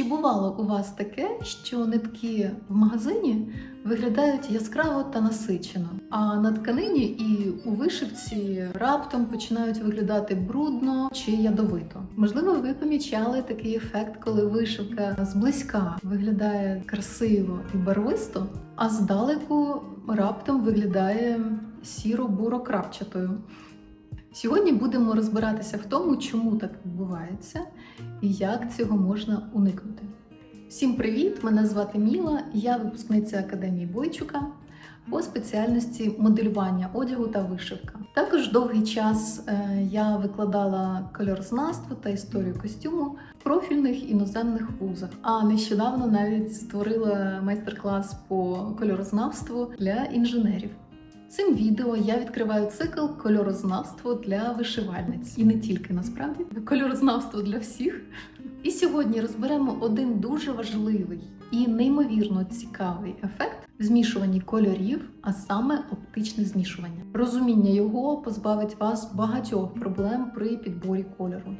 Чи бувало у вас таке, що нитки в магазині виглядають яскраво та насичено, а на тканині і у вишивці раптом починають виглядати брудно чи ядовито? Можливо, ви помічали такий ефект, коли вишивка зблизька виглядає красиво і барвисто, а здалеку раптом виглядає сіро-буро-крапчатою. Сьогодні будемо розбиратися в тому, чому так відбувається і як цього можна уникнути. Всім привіт! Мене звати Міла, я випускниця Академії Бойчука по спеціальності моделювання одягу та вишивка. Також довгий час е, я викладала кольорознавство та історію костюму в профільних іноземних вузах. А нещодавно навіть створила майстер-клас по кольорознавству для інженерів. Цим відео я відкриваю цикл кольорознавство для вишивальниць. І не тільки насправді кольорознавство для всіх. І сьогодні розберемо один дуже важливий і неймовірно цікавий ефект в змішуванні кольорів, а саме оптичне змішування. Розуміння його позбавить вас багатьох проблем при підборі кольору.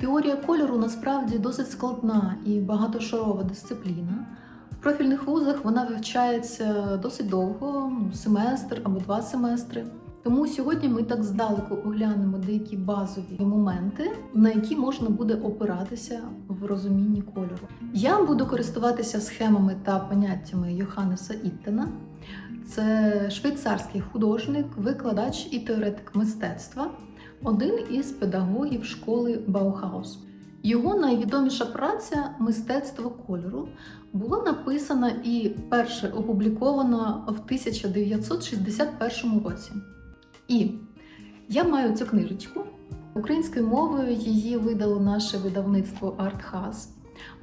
Теорія кольору насправді досить складна і багатошарова дисципліна. Профільних вузах вона вивчається досить довго, семестр або два семестри. Тому сьогодні ми так здалеку оглянемо деякі базові моменти, на які можна буде опиратися в розумінні кольору. Я буду користуватися схемами та поняттями Йоханнеса Іттена. Це швейцарський художник, викладач і теоретик мистецтва, один із педагогів школи Баухаус. Його найвідоміша праця Мистецтво кольору була написана і перше опублікована в 1961 році. І я маю цю книжечку. Українською мовою її видало наше видавництво Артхаз.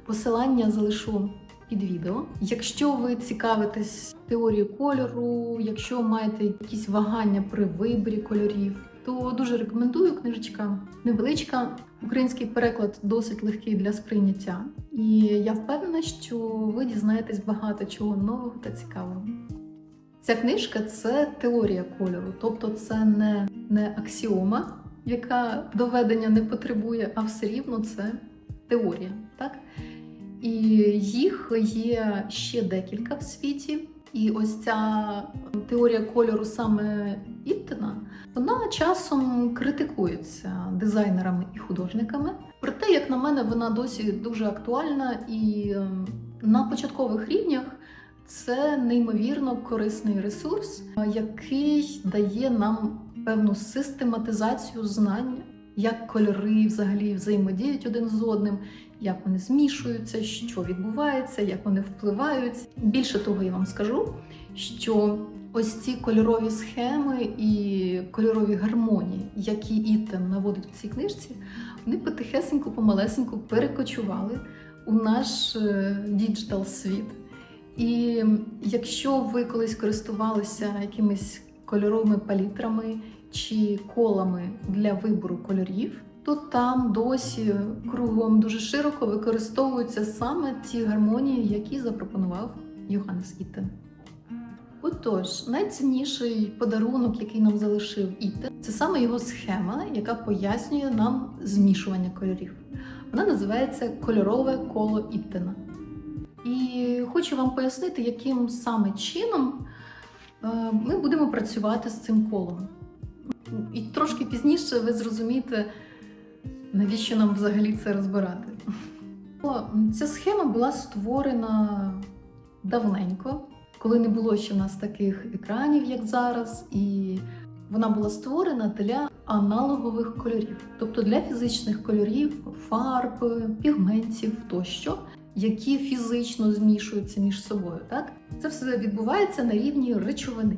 Посилання залишу під відео. Якщо ви цікавитесь теорією кольору, якщо маєте якісь вагання при виборі кольорів, то дуже рекомендую книжечка невеличка. Український переклад досить легкий для сприйняття, і я впевнена, що ви дізнаєтесь багато чого нового та цікавого. Ця книжка це теорія кольору, тобто це не, не аксіома, яка доведення не потребує, а все рівно це теорія. Так? І їх є ще декілька в світі. І ось ця теорія кольору саме Іттена, вона часом критикується дизайнерами і художниками. Проте, як на мене, вона досі дуже актуальна і ем, на початкових рівнях це неймовірно корисний ресурс, який дає нам певну систематизацію знань, як кольори взагалі взаємодіють один з одним, як вони змішуються, що відбувається, як вони впливають. Більше того, я вам скажу, що ось ці кольорові схеми і кольорові гармонії, які Іттен наводить в цій книжці, вони потихесеньку, помалесеньку перекочували у наш діджитал світ. І якщо ви колись користувалися якимись кольоровими палітрами чи колами для вибору кольорів, то там досі кругом дуже широко використовуються саме ті гармонії, які запропонував Йоханнес Іттен. Отож, найцінніший подарунок, який нам залишив Іттен, це саме його схема, яка пояснює нам змішування кольорів. Вона називається кольорове коло Іттена. І хочу вам пояснити, яким саме чином е, ми будемо працювати з цим колом. І трошки пізніше ви зрозумієте, навіщо нам взагалі це розбирати. Ця схема була створена давненько, коли не було ще в нас таких екранів, як зараз, і вона була створена для аналогових кольорів, тобто для фізичних кольорів, фарб, пігментів тощо які фізично змішуються між собою. Так це все відбувається на рівні речовини.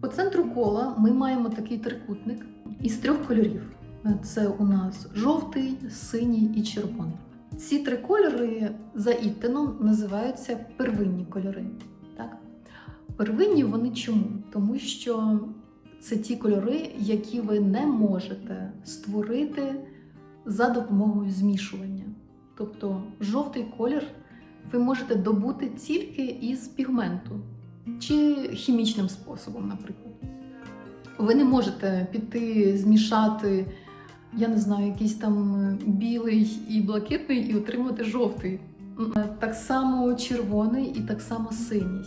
По центру кола ми маємо такий трикутник із трьох кольорів: це у нас жовтий, синій і червоний. Ці три кольори за Іттеном називаються первинні кольори. Так? Первинні вони чому? Тому що це ті кольори, які ви не можете створити за допомогою змішування. Тобто жовтий колір ви можете добути тільки із пігменту чи хімічним способом, наприклад. Ви не можете піти змішати, я не знаю, якийсь там білий і блакитний і отримати жовтий. Так само червоний і так само синій.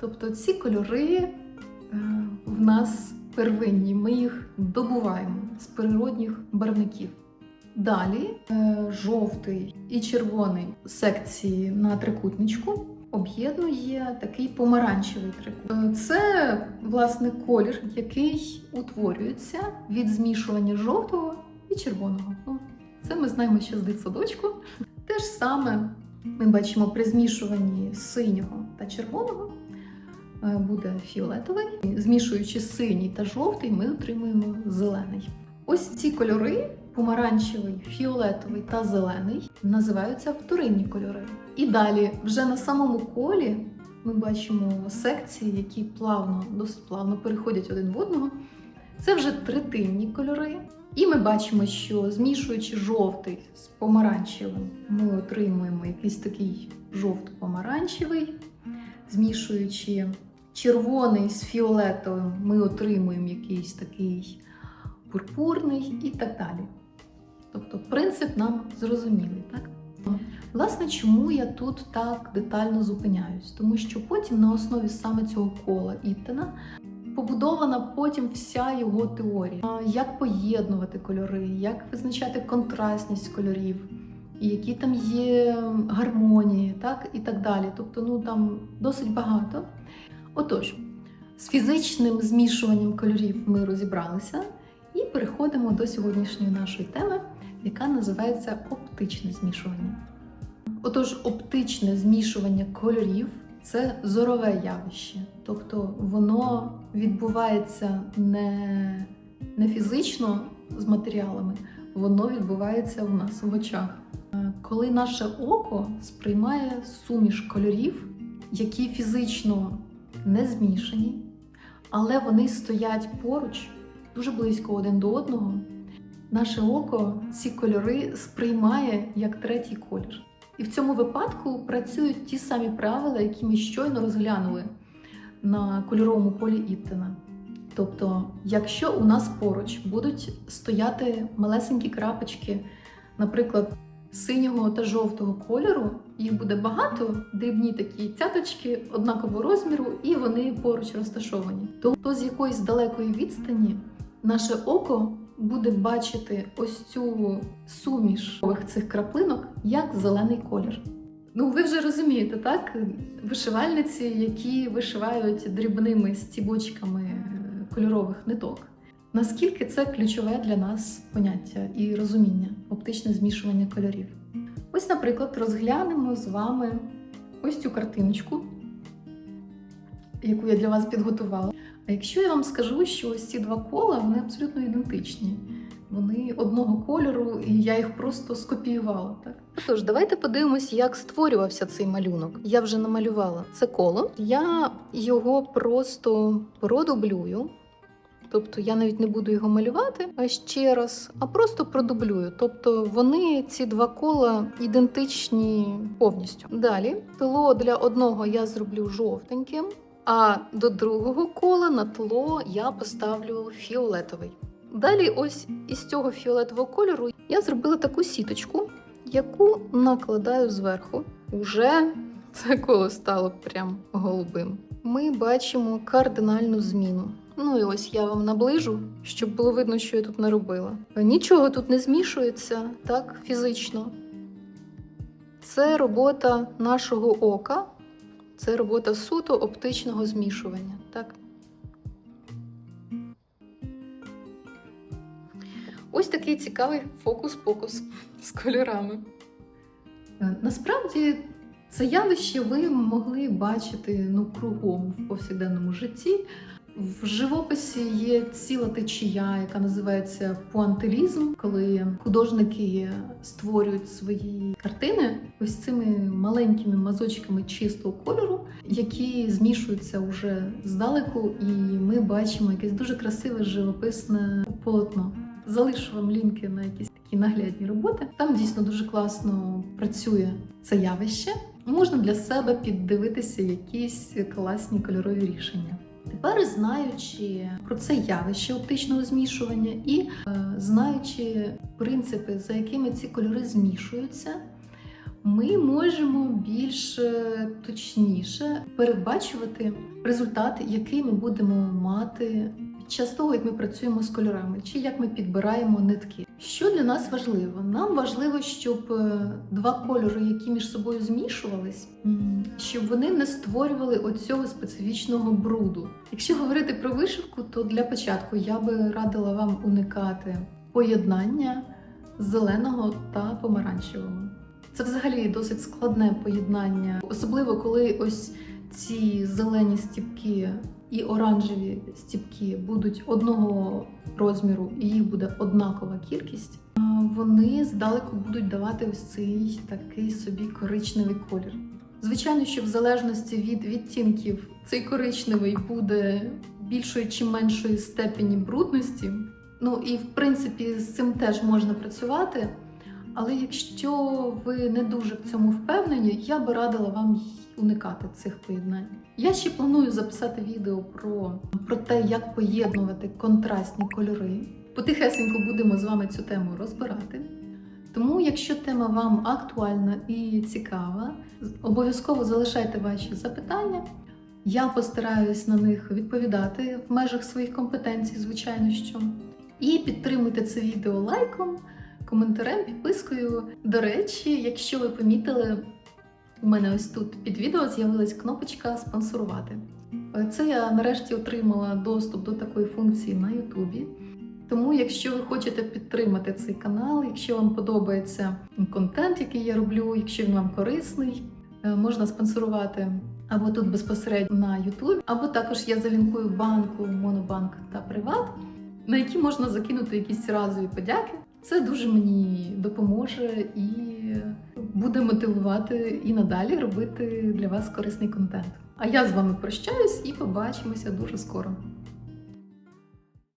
Тобто ці кольори е, в нас первинні, ми їх добуваємо з природних барвників. Далі е, жовтий і червоний секції на трикутничку об'єднує такий помаранчевий трикут. Е, Це власне колір, який утворюється від змішування жовтого і червоного. Ну, це ми знаємо ще з дитсадочку. Те ж саме ми бачимо при змішуванні синього та червоного е, буде фіолетовий. Змішуючи синій та жовтий, ми отримуємо зелений. Ось ці кольори помаранчевий, фіолетовий та зелений називаються вторинні кольори. І далі, вже на самому колі, ми бачимо секції, які плавно, досить плавно переходять один в одного. Це вже третинні кольори. І ми бачимо, що змішуючи жовтий з помаранчевим, ми отримуємо якийсь такий жовто-помаранчевий. Змішуючи червоний з фіолетовим, ми отримуємо якийсь такий пурпурний і так далі. Тобто принцип нам зрозумілий, так? Власне, чому я тут так детально зупиняюсь? Тому що потім на основі саме цього кола Іттена побудована потім вся його теорія. Як поєднувати кольори, як визначати контрастність кольорів, які там є гармонії, так і так далі. Тобто, ну там досить багато. Отож, з фізичним змішуванням кольорів ми розібралися і переходимо до сьогоднішньої нашої теми, яка називається оптичне змішування. Отож, оптичне змішування кольорів це зорове явище, тобто воно відбувається не, не фізично з матеріалами, воно відбувається у нас в очах. Е, Коли наше око сприймає суміш кольорів, які фізично не змішані, але вони стоять поруч, дуже близько один до одного, наше око ці кольори сприймає як третій колір. І в цьому випадку працюють ті самі правила, які ми щойно розглянули на кольоровому полі Іттена. Тобто, якщо у нас поруч будуть стояти малесенькі крапочки, наприклад, синього та жовтого кольору, їх буде багато, дрібні такі цяточки однакового розміру, і вони поруч розташовані. То з якоїсь далекої відстані наше око буде бачити ось цю суміш цих краплинок як зелений колір. Ну, ви вже розумієте, так? Вишивальниці, які вишивають дрібними стібочками е, кольорових ниток. Наскільки це ключове для нас поняття і розуміння, оптичне змішування кольорів? Ось, наприклад, розглянемо з вами ось цю картиночку, яку я для вас підготувала. А якщо я вам скажу, що ось ці два кола вони абсолютно ідентичні, вони одного кольору, і я їх просто скопіювала. Так тож, давайте подивимось, як створювався цей малюнок. Я вже намалювала це коло. Я його просто продублюю. Тобто я навіть не буду його малювати ще раз, а просто продублюю. Тобто вони ці два кола ідентичні повністю. Далі тло для одного я зроблю жовтеньким, а до другого кола на тло я поставлю фіолетовий. Далі, ось із цього фіолетового кольору я зробила таку сіточку, яку накладаю зверху. Уже це коло стало прям голубим. Ми бачимо кардинальну зміну. Ну і ось я вам наближу, щоб було видно, що я тут наробила. Нічого тут не змішується так фізично. Це робота нашого ока, це робота суто оптичного змішування. Так? Ось такий цікавий фокус-покус з кольорами. Е, Насправді це явище ви могли бачити ну, кругом в повсякденному житті. В живописі є ціла течія, яка називається пуантилізм, коли художники створюють свої картини ось цими маленькими мазочками чистого кольору, які змішуються вже здалеку, і ми бачимо якесь дуже красиве живописне полотно. Залишу вам лінки на якісь такі наглядні роботи. Там дійсно дуже класно працює це явище. Можна для себе піддивитися якісь класні кольорові рішення. Тепер, знаючи про це явище оптичного змішування і е, знаючи принципи, за якими ці кольори змішуються, ми можемо більш е, точніше передбачувати результат, який ми будемо мати час того, як ми працюємо з кольорами, чи як ми підбираємо нитки. Що для нас важливо? Нам важливо, щоб е, два кольори, які між собою змішувались, щоб вони не створювали оцього специфічного бруду. Якщо говорити про вишивку, то для початку я би радила вам уникати поєднання зеленого та помаранчевого. Це взагалі досить складне поєднання, особливо коли ось ці зелені стіпки і оранжеві стіпки будуть одного розміру, і їх буде однакова кількість. Вони здалеку будуть давати ось цей такий собі коричневий колір. Звичайно, що в залежності від відтінків цей коричневий буде більшої чи меншої степені брудності. Ну і в принципі з цим теж можна працювати. Але якщо ви не дуже в цьому впевнені, я би радила вам уникати цих поєднань. Я ще планую записати відео про, про те, як поєднувати контрастні кольори. Потихесенько будемо з вами цю тему розбирати. Тому, якщо тема вам актуальна і цікава, обов'язково залишайте ваші запитання. Я постараюсь на них відповідати в межах своїх компетенцій, звичайно що. І підтримуйте це відео лайком, коментарем, підпискою. До речі, якщо ви помітили, у мене ось тут під відео з'явилась кнопочка спонсорувати. Це я нарешті отримала доступ до такої функції на Ютубі. Тому, якщо ви хочете підтримати цей канал, якщо вам подобається контент, який я роблю, якщо він вам корисний, е, можна спонсорувати або тут безпосередньо на YouTube, або також я залінкую банку, Монобанк та Приват, на які можна закинути якісь разові подяки. Це дуже мені допоможе і буде мотивувати і надалі робити для вас корисний контент. А я з вами прощаюсь і побачимося дуже скоро.